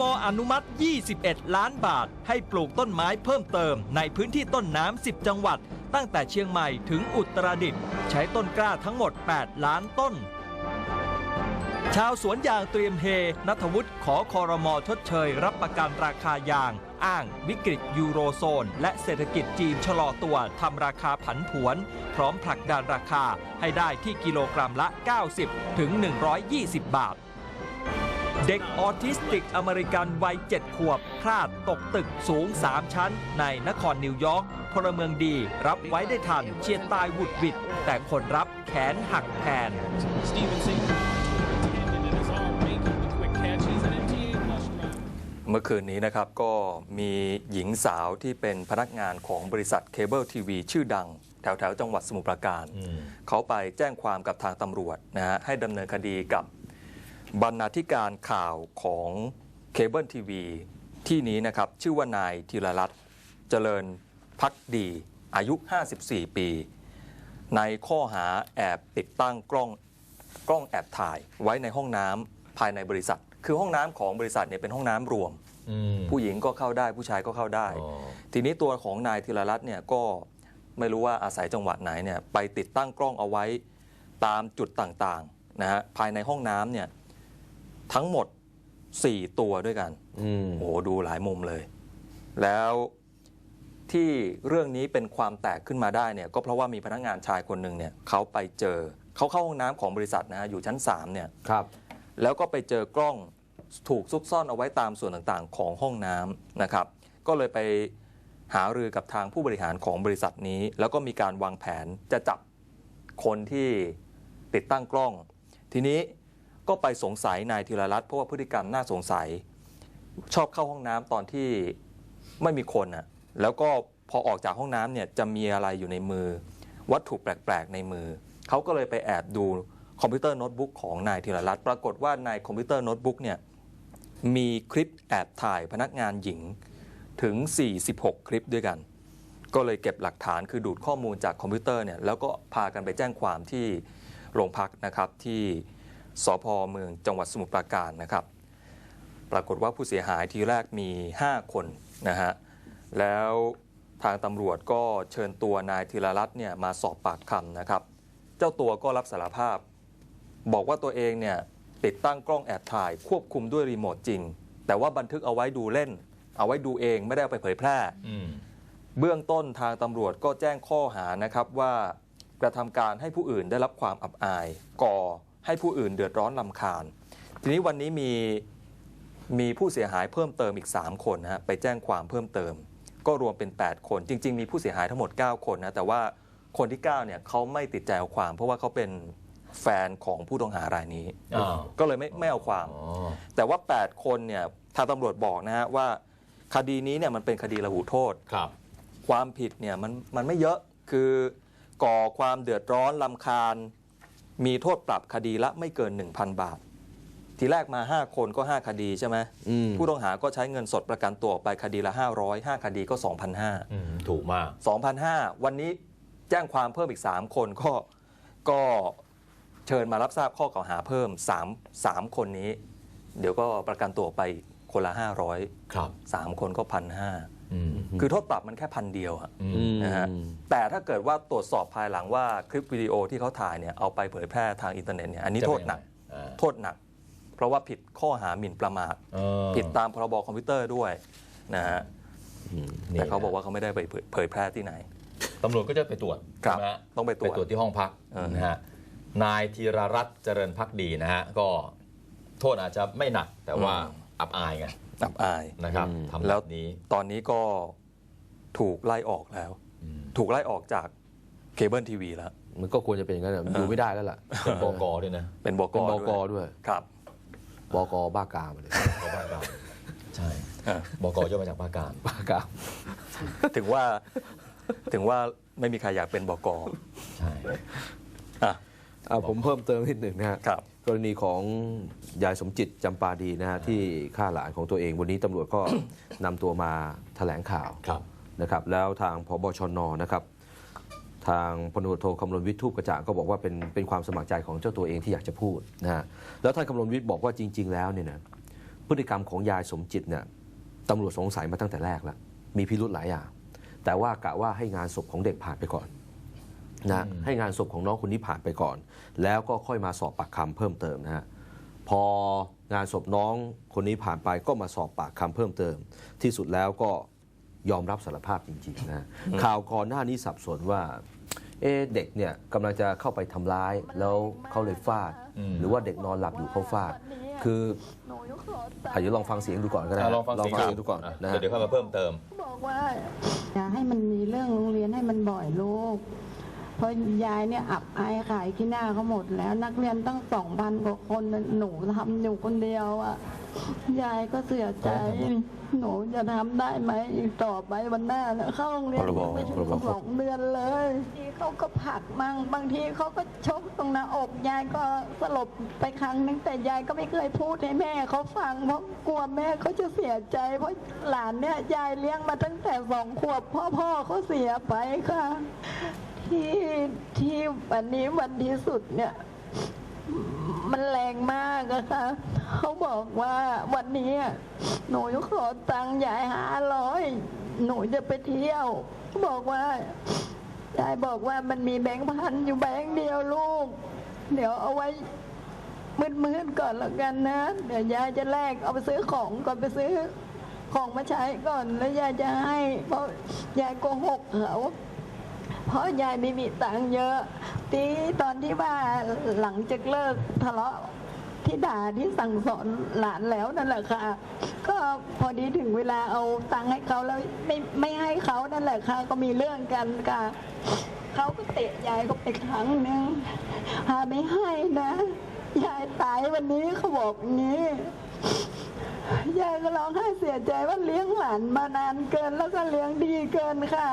มอนุมัติ 21 ล้านบาท ให้ปลูกต้นไม้เพิ่มเติมในพื้นที่ต้นน้ำ 10 จังหวัด ตั้งแต่เชียงใหม่ถึงอุตรดิตถ์ใช้ต้นกล้าทั้งหมด 8 ล้านต้น ชาวสวนยางเตรียมเฮนัทวุฒิขอคอรมอชดเชย รับประกันราคายาง อ้างวิกฤตยูโรโซน และเศรษฐกิจจีนชะลอตัวทำราคาผันผวน พร้อมผลักดันราคาให้ได้ที่กิโลกรัมละ 90 ถึง 120 บาท เด็กออทิสติกอเมริกันวัย 7 ขวบ พลาดตกตึกสูง 3 ชั้น ในนครนิวยอร์กพลเมืองดีรับไว้ได้ทันเฉียดตายหวุดหวิด แต่คนรับแขนหักแทน Stevenson handed in his arm, making the quick catch. He's an MTA flush drive. เมื่อคืนนี้นะครับก็มีหญิงสาวที่เป็นพนักงานของบริษัทเคเบิลทีวีชื่อดัง แถวแถวๆจังหวัดสมุทรปราการ เขาไปแจ้งความกับทางตำรวจนะฮะให้ดำเนินคดีกับ บรรณาธิการข่าวของเคเบิลทีวีที่นี้นะครับ ชื่อว่านายธีรรัตน์เจริญพักดี อายุ 54 ปี ในข้อหาแอบติดตั้งกล้องกล้องแอบถ่ายไว้ในห้องน้ำภายในบริษัท คือห้องน้ำของบริษัทเนี่ยเป็นห้องน้ำรวมอืมผู้หญิงก็เข้าได้ผู้ชายก็เข้าได้อ๋อทีนี้ตัวของนายธีรรัตน์เนี่ยก็ไม่รู้ว่าอาศัยจังหวะไหนเนี่ยไปติดตั้งกล้องเอาไว้ตามจุดต่างๆนะฮะภายในห้องน้ำเนี่ย ทั้งหมด 4 ตัวด้วยกันอืมโอ้โหดูหลายมุมเลย แล้วที่เรื่องนี้เป็นความแตกขึ้นมาได้เนี่ยก็เพราะว่ามีพนักงานชายคนหนึ่งเนี่ยเขาไปเจอเขาเข้าห้องน้ำของบริษัทนะฮะอยู่ชั้น 3 เนี่ยครับ แล้วก็ไปเจอกล้องถูกซุกซ่อนเอาไว้ตามส่วนต่างๆ ของห้องน้ำนะครับ ก็เลยไปหารือกับทางผู้บริหารของบริษัทนี้ แล้วก็มีการวางแผนจะจับคนที่ติดตั้งกล้อง ทีนี้ ก็ไปสงสัยนายธีรรัตน์เพราะว่าพฤติกรรมน่าสงสัย ชอบเข้าห้องน้ำตอนที่ไม่มีคนอะแล้วก็พอออกจากห้องน้ำเนี่ยจะมีอะไรอยู่ในมือ วัตถุแปลกๆในมือ เขาก็เลยไปแอบดูคอมพิวเตอร์โน้ตบุ๊กของนายธีรรัตน์ปรากฏว่าในคอมพิวเตอร์โน้ตบุ๊กเนี่ยมีคลิปแอบถ่ายพนักงานหญิงถึง 46 คลิปด้วยกัน ก็เลยเก็บหลักฐานคือดูดข้อมูลจากคอมพิวเตอร์เนี่ยแล้วก็พากันไปแจ้งความที่โรงพักนะครับที่ สพเมืองจังหวัดสมุทรปราการนะครับ ปรากฏว่าผู้เสียหายทีแรกมี 5 คนนะฮะแล้วทางตำรวจก็เชิญตัวนายธีรรัตน์เนี่ยมาสอบปากคำนะครับ เจ้าตัวก็รับสารภาพ บอกว่าตัวเองเนี่ยติดตั้งกล้องแอบถ่ายควบคุมด้วยรีโมทจริง แต่ว่าบันทึกเอาไว้ดูเล่น เอาไว้ดูเองไม่ได้เอาไปเผยแพร่เบื้องต้นทางตำรวจก็แจ้งข้อหานะครับว่ากระทำการให้ผู้อื่นได้รับความอับอาย ก่อ ให้ผู้อื่นเดือดร้อนลำคาญ ทีนี้วันนี้มีมีผู้เสียหายเพิ่มเติมอีก 3 คนนะฮะไปแจ้งความเพิ่มเติม ก็รวมเป็น 8 คนจริง ๆ มีผู้เสียหายทั้งหมด 9 คนนะแต่ว่าคนที่ 9 เนี่ยเขาไม่ติดใจเอาความ เพราะว่าเขาเป็นแฟนของผู้ต้องหารายนี้อ้าวก็เลยไม่ไม่เอาความอ๋อแต่ว่า 8 คนเนี่ยทางตำรวจบอกนะฮะว่าคดีนี้เนี่ยมันเป็นคดีระหูโทษครับ ความผิดเนี่ยมันมันไม่เยอะคือก่อความเดือดร้อนลำคาญ มีโทษปรับคดีละไม่เกิน 1,000 บาท ทีแรกมา 5 คนก็ 5 คดีใช่ไหมอืมผู้ต้องหาก็ใช้เงินสดประกันตัวออกไปคดีละ 500 5 คดีก็ 2,500อืมถูกมาก 2,500 วันนี้แจ้งความเพิ่มอีก 3 คนก็ก็เชิญมารับทราบข้อกล่าวหาเพิ่ม 3 3 คนนี้ เดี๋ยวก็ประกันตัวออกไปคนละ 500 ครับ 3 คนก็พันห้าอืม คือโทษปรับมันแค่พันเดียวอะอืมนะฮะแต่ถ้าเกิดว่าตรวจสอบภายหลังว่าคลิปวิดีโอที่เขาถ่ายเนี่ยเอาไปเผยแพร่ทางอินเทอร์เน็ตเนี่ยอันนี้จะโทเป็ษนหนักยังไงอ่าโทษหนัก เพราะว่าผิดข้อหาหมิ่นประมาทเออผิดตามพรบคอมพิวเตอร์ด้วยนะฮะนี่แต่เขาบอกว่าเขาไม่ได้ไปเผยเผยแพร่ที่ไหนตำรวจก็จะไปตรวจครับใช่ไหมฮะต้องไปตรวจไปตรวจที่ห้องพักเออนะฮะนายธีรรัตน์เจริญพักดีนะฮะก็โทษอาจจะไม่หนักแต่ว่าอับอายไง อับอายนะครับทำแล้แบวบนี้ตอนนี้ก็ถูกไล่ออกแล้ว อืมถูกไล่ออกจากเคเบิลทีวีแล้ว มันก็ควรจะเป็นอย่างนั้นแหละอยู่ไม่ได้แล้วล่ะเป็นบกด้วยนะเป็นบกเป็นบกด้วยด้วยครับ บกบ้ากามเลยเขาบ้าการใช่เออบกย่อมาจากบ้าการบ้ากามถึงว่าถึงว่าไม่มีใครอยากเป็นบกใช่ อะ อะผมเพิ่มเติมนิดหนึ่งนะฮะครับ กรณีของยายสมจิตจำปาดีนะฮะที่ฆ่าหลานของตัวเองวันนี้ตำรวจก็ นำตัวมาแถลงข่าวครับ นะครับ แล้วทางพบชนนะครับ ทางพลตำรวจโทคำรณวิทย์ทูปกระจ่างก็บอกว่าเป็นเป็นความสมัครใจของเจ้าตัวเองที่อยากจะพูดนะฮะแล้วท่านคำรณวิทย์บอกว่าจริง ๆ แล้วเนี่ยนะพฤติกรรมของยายสมจิตเนี่ยตำรวจสงสัยมาตั้งแต่แรกแล้วมีพิรุธหลายอย่างแต่ว่ากะว่าให้งานศพของเด็กผ่านไปก่อน นะให้งานศพของน้องคนนี้ผ่านไปก่อน แล้วก็ค่อยมาสอบปากคำเพิ่มเติมนะฮะพองานศพน้องคนนี้ผ่านไปก็มาสอบปากคำเพิ่มเติม ที่สุดแล้วก็ยอมรับสารภาพจริงๆนะข่าวก่อนหน้านี้สับสนว่าเอ๊ะเด็กเนี่ยกำลังจะเข้าไปทำร้ายแล้วเขาเลยฟาดอืมหรือว่าเด็กนอนหลับอยู่เขาฟาด คือหนูขอตังอาจจะลองฟังเสียงดูก่อนก็ได้อะลองฟังเสียงดูก่อนอะนะฮะเดี๋ยวค่อยมาเพิ่มเติมบอกว่าอย่าให้มันมีเรื่องโรงเรียนให้มันบ่อยลูก เพราะยายเนี่ยอับอายขายขี้หน้าเขาหมดแล้ว นักเรียนตั้งสองพันกว่าคนน่ะหนูทำอยู่คนเดียวอะ ยายก็เสียใจ หนูจะทำได้ไหมอีกต่อไปวันหน้าเนี่ยเข้าโรงเรียนพรบไม่ถึพรบงสองเดือนเลยทีเขาก็ผลักมั่งบางทีเขาก็ชกตรงหน้าอกยายก็สลบไปครั้งนึงแต่ยายก็ไม่เคยพูดให้แม่เขาฟังเพราะกลัวแม่เขาจะเสียใจ เพราะหลานเนี่ยยายเลี้ยงมาตั้งแต่สองขวบพ่อพ่อเขาเสียไปค่ะ ที่ที่วันนี้วันที่สุดเนี่ย มันแรงมากอะค่ะเขาบอกว่าวันนี้อะหนูขอตังค์ยายห้าร้อยหนูจะไปเที่ยว บอกว่ายายบอกว่ามันมีแบงค์พันอยู่แบงค์เดียวลูก เดี๋ยวเอาไว้มืดๆก่อนแล้วกันนะ เดี๋ยวยายจะแลกเอาไปซื้อของก่อนไปซื้อของมาใช้ก่อนแล้วยายจะให้ เพราะยายโกหกเขา เพราะยายไม่มีตังค์เยอะทีตอนที่ว่าหลังจากเลิกทะเลาะที่ด่าที่สั่งสอนหลานแล้วนั่นแหละค่ะ ก็พอดีถึงเวลาเอาตังค์ให้เขาแล้วไม่ไม่ให้เขานั่นแหละค่ะ ก็มีเรื่องกันค่ะเขาก็เตะยายก็ไปครั้งหนึ่งหาไม่ให้นะยายตายวันนี้เขาบอกงนี้ยายก็ร้องไห้เสียใจว่าเลี้ยงหลานมานานเกินแล้วก็เลี้ยงดีเกินค่ะ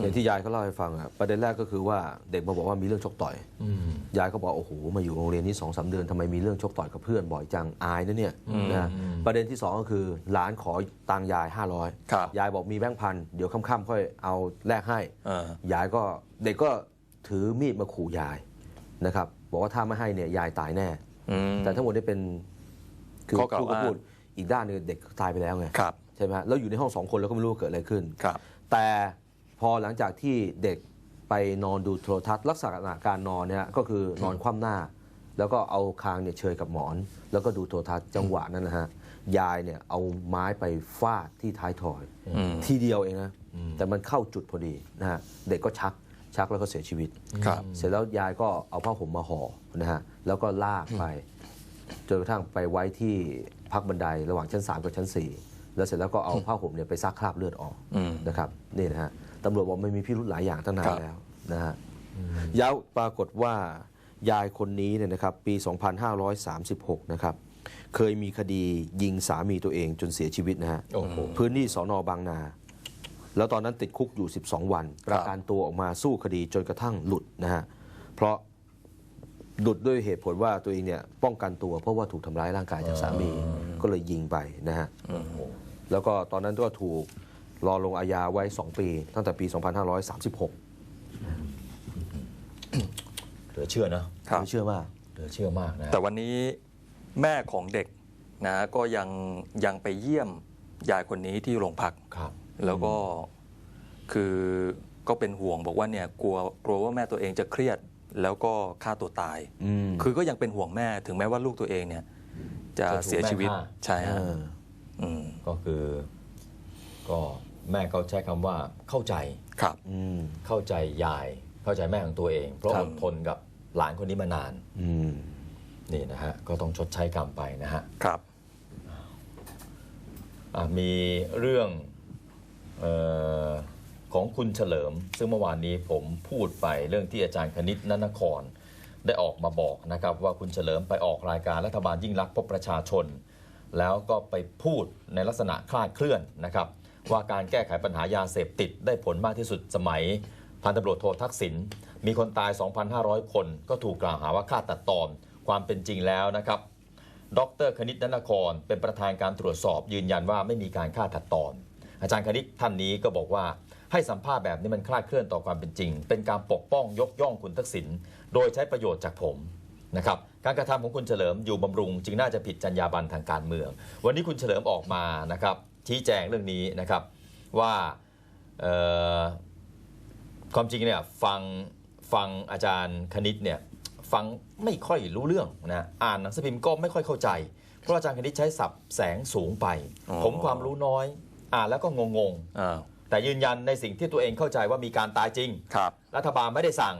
อย่างที่ยายเขาเล่าให้ฟังอะประเด็นแรกก็คือว่าเด็กมาบอกว่ามีเรื่องชกต่อยอืมยายก็บอกโอ้โหมาอยู่โรงเรียนนี้สองสาเดือนทำไมมีเรื่องชกต่อยกับเพื่อนบ่อยจังอายนะเนี่ยนะอืมประเด็นที่สองก็คือหลานขอตังค์ยาย 500ครับยายบอกมีแบงค์พันเดี๋ยวค่ำๆค่อยเอาแลกให้เออยายก็เด็กก็ถือมีดมาขู่ยายนะครับ บอกว่าถ้าไม่ให้เนี่ยยายตายแน่อืมแต่ทั้งหมดนี่เป็นคือข้อกล่าวพูดก็อ้างพูดอีกด้านหนึงเด็กตายไปแล้วไงครับใช่ไหมฮะแล้วอยู่ในห้องสองคนแล้วก็ไม่รู้ว่าเกิดอะไรขึ้นครับแต่ พอหลังจากที่เด็กไปนอนดูโทรทัศน์ลักษณะการนอนเนี่ยก็คือนอนคว่ำหน้า แล้วก็เอาคางเนี่ยเชยกับหมอน แล้วก็ดูโทรทัศน์จังหวะนั้นนะฮะยายเนี่ยเอาไม้ไปฟาดที่ท้ายถอยอืมทีเดียวเองนะแต่มันเข้าจุดพอดีนะฮะเด็กก็ชักชักแล้วก็เสียชีวิต ครับ เสร็จแล้วยายก็เอาผ้าห่มมาห่อนะฮะแล้วก็ลากไปจนกระทั่งไปไว้ที่พักบันไดระหว่างชั้น 3 กับชั้น 4 แล้วเสร็จแล้วก็เอาผ้าห่มเนี่ยไปซักคราบเลือดออกอืมนะครับนี่นะฮะ ตำรวจบอกไม่มีพิรุธหลายอย่างตั้งนาครันบแล้วนะฮะย้วปรากฏว่ายายคนนี้เนี่ยนะครับปี 2536 นะครับ เคยมีคดียิงสามีตัวเองจนเสียชีวิตนะฮะ โอ้โห พื้นที่สอนอบางนา แล้วตอนนั้นติดคุกอยู่ 12 วันประกันตัวออกมาสู้คดีจนกระทั่งหลุดนะฮะ เพราะหลุดด้วยเหตุผลว่าตัวเองเนี่ยป้องกันตัวเพราะว่าถูกทำร้ายร่างกายจากสามีก็เลยยิงไปนะฮะ แล้วก็ตอนนั้นก็ถูก รอลงอาญาไว้ 2 ปี ตั้งแต่ปี 2536เหลือเชื่อนะครับไม่เชื่อมากเหลือเชื่อมากนะแต่วันนี้แม่ของเด็กนะก็ยังยังไปเยี่ยมยายคนนี้ที่โรงพักครับ แล้วก็คือก็เป็นห่วงบอกว่าเนี่ยกลัวกลัวว่าแม่ตัวเองจะเครียดแล้วก็ฆ่าตัวตายอืมคือก็ยังเป็นห่วงแม่ถึงแม้ว่าลูกตัวเองเนี่ย จะจะถูกเสียชีวิตแม่ฆ่าใช่เอฮะออืมก็คือ ก็ แม่เขาใช้คำว่าเข้าใจครับ อืม เข้าใจยาย เข้าใจแม่ของตัวเอง เพราะครัอบ ดทนกับหลานคนนี้มานานอืม นี่นะฮะก็ต้องชดใช้กรรมไปนะฮะครับ อะมีเรื่องเออของคุณเฉลิม ซึ่งเมื่อวานนี้ผมพูดไปเรื่องที่อาจารย์คณิตนนคร ได้ออกมาบอกนะครับว่าคุณเฉลิมไปออกรายการรัฐบาลยิ่งรักษณ์พบประชาชน แล้วก็ไปพูดในลักษณะคลาดเคลื่อนนะครับ ว่าการแก้ไขปัญหายาเสพติดได้ผลมากที่สุดสมัย พันตำรวจโททักษิณมีคนตาย 2,500 คน ก็ถูกกล่าวหาว่าฆ่าตัดตอนความเป็นจริงแล้วนะครับ ดรคณิตนนคร เป็นประธานการตรวจสอบ ยืนยันว่าไม่มีการฆ่าตัดตอน อาจารย์คณิตท่านนี้ก็บอกว่าให้สัมภาษณ์แบบนี้มันคลาดเคลื่อนต่อความเป็นจริง เป็นการปกป้องยกย่องคุณทักษิณโดยใช้ประโยชน์จากผมนะครับการกระทำของคุณเฉลิมอยู่บำรุง จึงน่าจะผิดจรรยาบรรณทางการเมือง วันนี้คุณเฉลิมออกมานะครับ ชี้แจงเรื่องนี้นะครับว่าเอ่อความจริงเนี่ยฟังฟังอาจารย์คณิตเนี่ยฟังไม่ค่อยรู้เรื่องนะอ่านหนังสือพิมพ์ก็ไม่ค่อยเข้าใจ เพราะอาจารย์คณิตใช้ศัพท์แสงสูงไปอ๋อผมความรู้น้อย อ่านแล้วก็งงอ่าๆแต่ยืนยันในสิ่งที่ตัวเองเข้าใจว่ามีการตายจริงครับรัฐบาลไม่ได้สั่ง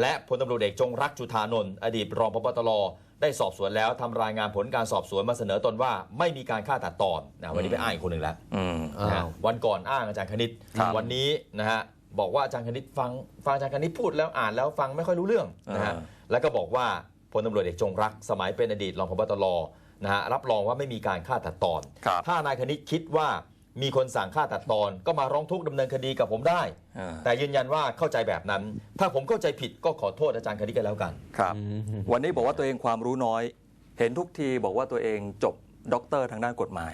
และพลตำรวจเอกจงรักจุธานนท์อดีตรองพบตร ได้สอบสวนแล้วทำรายงานผลการสอบสวนมาเสนอตนว่าไม่มีการฆ่าตัดตอนนะวันนี้ไปอ้างอีกคนหนึ่งแล้วอืมนะฮะอ้าว วันก่อนอ้างอาจารย์คณิต ครับวันนี้นะฮะบอกว่าอาจารย์คณิตฟังฟังอาจารย์คณิตพูดแล้วอ่านแล้วฟังไม่ค่อยรู้เรื่องนะฮะอ่า แล้วก็บอกว่าพลตำรวจเอกจงรัก สมัยเป็นอดีตรองพบตรนะฮะรับรองว่าไม่มีการฆ่าตัดตอน ครับ ถ้านายคณิตคิดว่า มีคนสั่งฆ่าตัดตอน ก็มาร้องทุกข์ดำเนินคดีกับผมได้ อ่า แต่ยืนยันว่าเข้าใจแบบนั้น ถ้าผมเข้าใจผิดก็ขอโทษอาจารย์คณิตกันแล้วกัน ครับ วันนี้บอกว่าตัวเองความรู้น้อย เห็นทุกทีบอกว่าตัวเองจบด็อกเตอร์ทางด้านกฎหมาย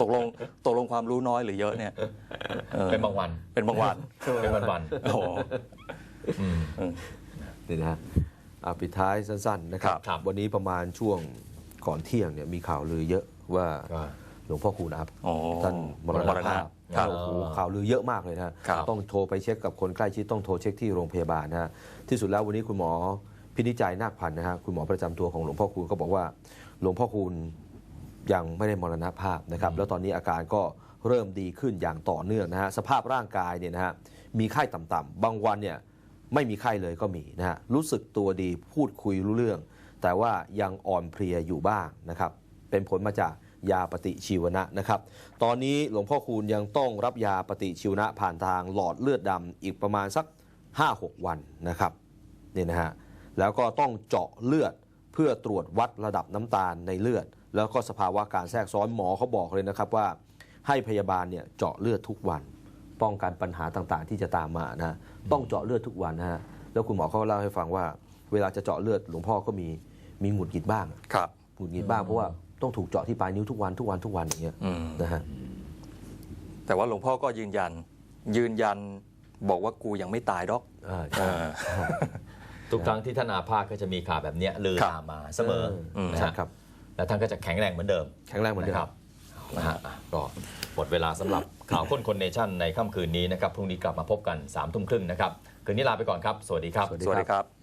ตกลงตกลงความรู้น้อยหรือเยอะเนี่ยออเป็นบางวัน เป็นบางวันเป็นวันวันโอ้โหๆอืม นี่นะฮะอะปิดท้ายสั้นๆนะครับ ครับ วันนี้ประมาณช่วงก่อนเที่ยงเนี่ยมีข่าวลือเยอะว่า ว่าห ลวงพ่อคูณอัพอ๋อท่านมรณมรณภาพครับโอ้โหข่าวลือเยอะมากเลยนะฮะครับ ต้องโทรไปเช็คกับคนใกล้ชิดต้องโทรเช็คที่โรงพยาบาลนะฮะที่สุดแล้ววันนี้คุณหมอพินิจจัยนาคพันธ์นะฮะคุณหมอประจำตัวของหลวงพ่อคูณก็บอกว่า หลวงพ่อคูณยังไม่ได้มรณภาพนะครับ แล้วตอนนี้อาการก็เริ่มดีขึ้นอย่างต่อเนื่องนะฮะสภาพร่างกายเนี่ยนะฮะมีไข้ต่ำๆบางวันเนี่ยไม่มีไข้เลยก็มีนะฮะรู้สึกตัวดีพูดคุยรู้เรื่อง แต่ว่ายังอ่อนเพลียอยู่บ้างนะครับ เป็นผลมาจาก ยาปฏิชีวนะนะครับ ตอนนี้หลวงพ่อคูณยังต้องรับยาปฏิชีวนะผ่านทางหลอดเลือดดำอีกประมาณสัก 5-6 วันนะครับนี่นะฮะแล้วก็ต้องเจาะเลือดเพื่อตรวจวัดระดับน้ำตาลในเลือด แล้วก็สภาวะการแทรกซ้อนหมอเขาบอกเลยนะครับว่า ให้พยาบาลเนี่ยเจาะเลือดทุกวัน ป้องกันปัญหาต่างๆ ที่จะตามมานะฮะต้องเจาะเลือดทุกวันนะฮะแล้วคุณหมอเขาเล่าให้ฟังว่า เวลาจะเจาะเลือดหลวงพ่อก็มีมีหงุดหงิดบ้างครับหงุดหงิดบ้างเพราะว่า ต้องถูกเจาะที่ปลายนิ้วทุกวันทุกวันทุกวันอย่างเงี้ยอืมนะฮะแต่ว่าหลวงพ่อก็ยืนยัน ยืนยันบอกว่ากูยังไม่ตายดอกอ่าเอใช่ อ ทุกครั้งที่ท่านอาพาธก็จะมีข่าวแบบเนี้ยลือครับตามมาเสมออืมนะใช่ฮะครับ แล้วท่านก็จะแข็งแรงเหมือนเดิมแข็งแรงเหมือนเดิม นะครับนะฮะอะก็หมดเวลาสำหรับข่าวค้นคนเนชั่นในค่ำคืนนี้นะครับพรุ่งนี้กลับมาพบกัน3ามทุ่มครึ่งนะครับคืนนี้ลาไปก่อนครับ สวัสดีครับ สวัสดี สวัสดีครับ